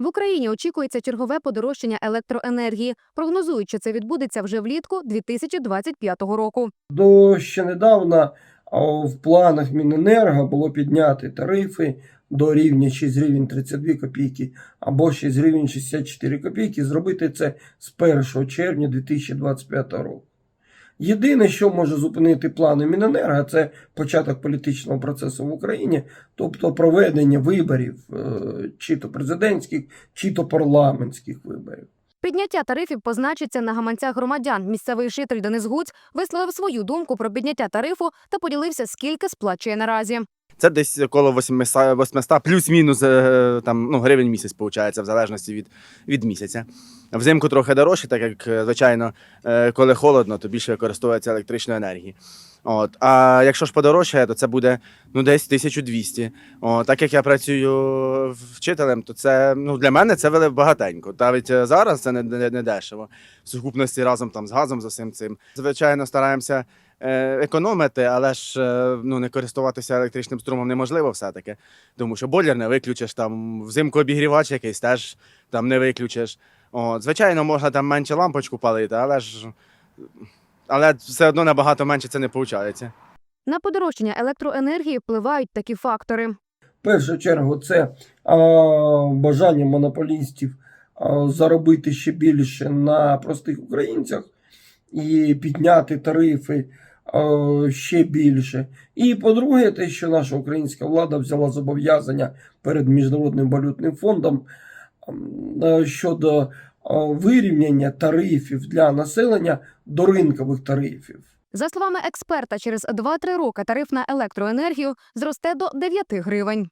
В Україні очікується чергове подорожчання електроенергії. Прогнозують, що це відбудеться вже влітку 2025 року. До ще недавно в планах Міненерго було підняти тарифи до рівня 6 гривень 32 копійки або 6 гривень 64 копійки. Зробити це з 1 червня 2025 року. Єдине, що може зупинити плани Міненерго, це початок політичного процесу в Україні, тобто проведення виборів, е, чи то президентських, чи то парламентських виборів. Підняття тарифів позначиться на гаманцях громадян. Місцевий житель Денис Гуць висловив свою думку про підняття тарифу та поділився, скільки сплачує наразі. Це десь коло 800, 800 плюс-мінус е, там, ну, гривень місяць, виходить, в залежності від, від місяця. Взимку трохи дорожче, так як, е, звичайно, е, коли холодно, то більше використовується електричної енергії. От. А якщо ж подорожчає, то це буде ну, десь 1200. От. Так як я працюю вчителем, то це ну, для мене це вели багатенько. Навіть зараз це не, не, не дешево. В сукупності разом там, з газом, з усім цим. Звичайно, стараємося економити, але ж е, ну, не користуватися електричним струмом неможливо все-таки. Тому що бойлер не виключиш, там взимку обігрівач якийсь теж там не виключиш. От, звичайно, можна там менше лампочку палити, але ж але все одно набагато менше це не виходить. На подорожчання електроенергії впливають такі фактори. В першу чергу це а, бажання монополістів а, заробити ще більше на простих українцях і підняти тарифи ще більше. І по-друге, те, що наша українська влада взяла зобов'язання перед Міжнародним валютним фондом щодо вирівняння тарифів для населення до ринкових тарифів. За словами експерта, через 2-3 роки тариф на електроенергію зросте до 9 гривень.